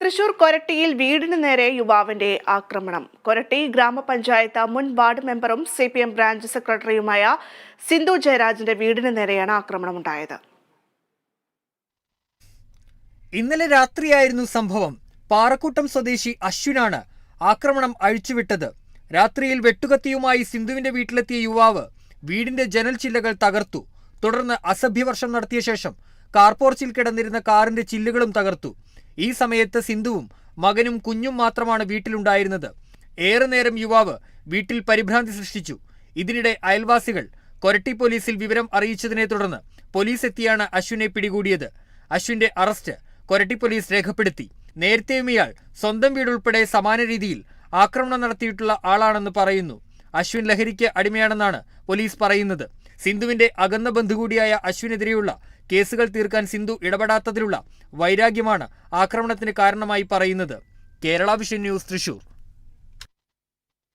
തൃശൂർ കൊരട്ടിയിൽ വീടിന് നേരെ യുവാവിന്റെ ആക്രമണം. കൊരട്ടി ഗ്രാമപഞ്ചായത്ത് മുൻ വാർഡ് മെമ്പറും സി പി എം ബ്രാഞ്ച് സെക്രട്ടറിയുമായ സിന്ധു ജയരാജിന്റെ വീടിന് നേരെയാണ് ആക്രമണം ആക്രമണമുണ്ടായത്. ഇന്നലെ രാത്രിയായിരുന്നു സംഭവം. പാറക്കൂട്ടം സ്വദേശി അശ്വിനാണ് ആക്രമണം അഴിച്ചുവിട്ടത്. രാത്രിയിൽ വെട്ടുകത്തിയുമായി സിന്ധുവിന്റെ വീട്ടിലെത്തിയ യുവാവ് വീടിന്റെ ജനൽ ചില്ലകൾ തകർത്തു. തുടർന്ന് അസഭ്യവർഷം നടത്തിയ ശേഷം കാർപോർച്ചിൽ കിടന്നിരുന്ന കാറിന്റെ ചില്ലുകളും തകർത്തു. ഈ സമയത്ത് സിന്ധുവും മകനും കുഞ്ഞും മാത്രമാണ് വീട്ടിലുണ്ടായിരുന്നത്. ഏറെ നേരം യുവാവ് വീട്ടിൽ പരിഭ്രാന്തി സൃഷ്ടിച്ചു. ഇതിനിടെ അയൽവാസികൾ കൊരട്ടി പോലീസിൽ വിവരം അറിയിച്ചതിനെ തുടർന്ന് പോലീസ് എത്തിയാണ് അശ്വിനെ പിടികൂടിയത്. അശ്വിന്റെ അറസ്റ്റ് കൊരട്ടി പോലീസ് രേഖപ്പെടുത്തി. നേരത്തെയും ഇയാൾ സ്വന്തം വീടുൾപ്പെടെ സമാന രീതിയിൽ ആക്രമണം നടത്തിയിട്ടുള്ള ആളാണെന്ന് പറയുന്നു. അശ്വിൻ ലഹരിക്ക് അടിമയാണെന്നാണ് പോലീസ് പറയുന്നത്. സിന്ധുവിന്റെ അകന്ന ബന്ധു കൂടിയായ അശ്വിനെതിരെയുള്ള കേസുകൾ തീർക്കാൻ സിന്ധു ഇടപെടാത്തതിലുള്ള വൈരാഗ്യമാണ് ആക്രമണത്തിന് കാരണമായി പറയുന്നത്. Kerala vision news Thrissur.